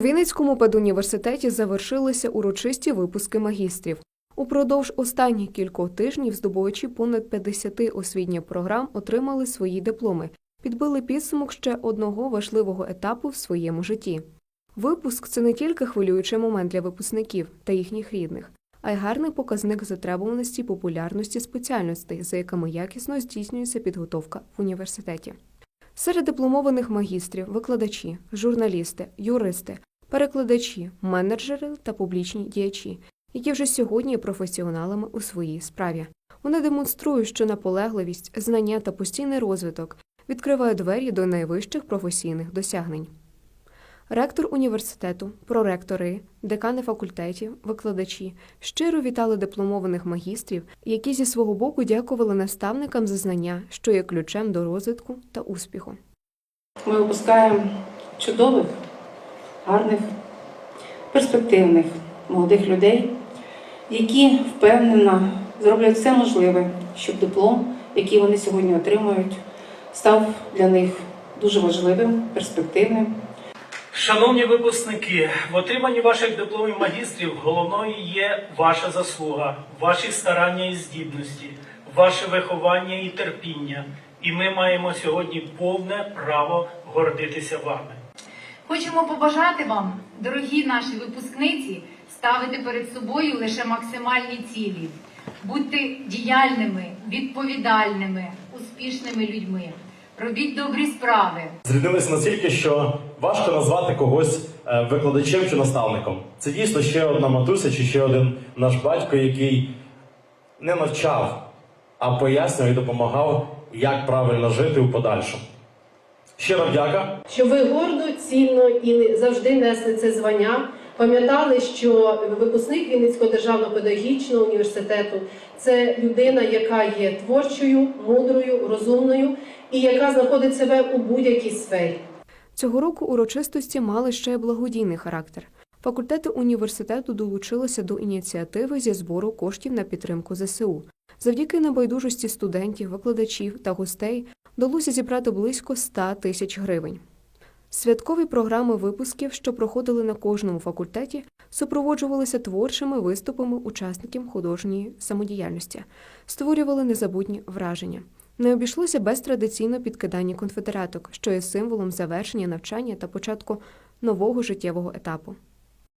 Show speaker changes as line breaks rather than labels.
У Вінницькому педуніверситеті завершилися урочисті випуски магістрів. Упродовж останніх кількох тижнів здобувачі понад 50 освітніх програм отримали свої дипломи, підбили підсумок ще одного важливого етапу в своєму житті. Випуск це не тільки хвилюючий момент для випускників та їхніх рідних, а й гарний показник затребуваності популярності спеціальностей, за якими якісно здійснюється підготовка в університеті. Серед дипломованих магістрів викладачі, журналісти, юристи, перекладачі, менеджери та публічні діячі, які вже сьогодні є професіоналами у своїй справі. Вони демонструють, що наполегливість, знання та постійний розвиток відкривають двері до найвищих професійних досягнень. Ректор університету, проректори, декани факультетів, викладачі щиро вітали дипломованих магістрів, які зі свого боку дякували наставникам за знання, що є ключем до розвитку та успіху.
Ми випускаємо чудових, гарних, перспективних молодих людей, які впевнено зроблять все можливе, щоб диплом, який вони сьогодні отримують, став для них дуже важливим, перспективним.
Шановні випускники, в отриманні ваших дипломів магістрів головною є ваша заслуга, ваші старання і здібності, ваше виховання і терпіння. І ми маємо сьогодні повне право гордитися вами.
Хочемо побажати вам, дорогі наші випускниці, ставити перед собою лише максимальні цілі, будьте діяльними, відповідальними, успішними людьми. Робіть добрі справи,
Зріднились настільки, що важко назвати когось е, викладачем чи наставником. Це дійсно ще одна матуся чи ще один наш батько, який не навчав, а пояснював і допомагав, як правильно жити у подальшому. Щиро дяка.
Щоб ви гордо, цільно і завжди несли це звання. Пам'ятали, що випускник Вінницького державного педагогічного університету це людина, яка є творчою, мудрою, розумною і яка знаходить себе у будь-якій сфері.
Цього року урочистості мали ще й благодійний характер. Факультети університету долучилися до ініціативи зі збору коштів на підтримку ЗСУ. Завдяки небайдужості студентів, викладачів та гостей вдалося зібрати близько 100 тисяч гривень. Святкові програми випусків, що проходили на кожному факультеті, супроводжувалися творчими виступами учасників художньої самодіяльності, створювали незабутні враження. Не обійшлося без традиційного підкидання конфедераток, що є символом завершення навчання та початку нового життєвого етапу.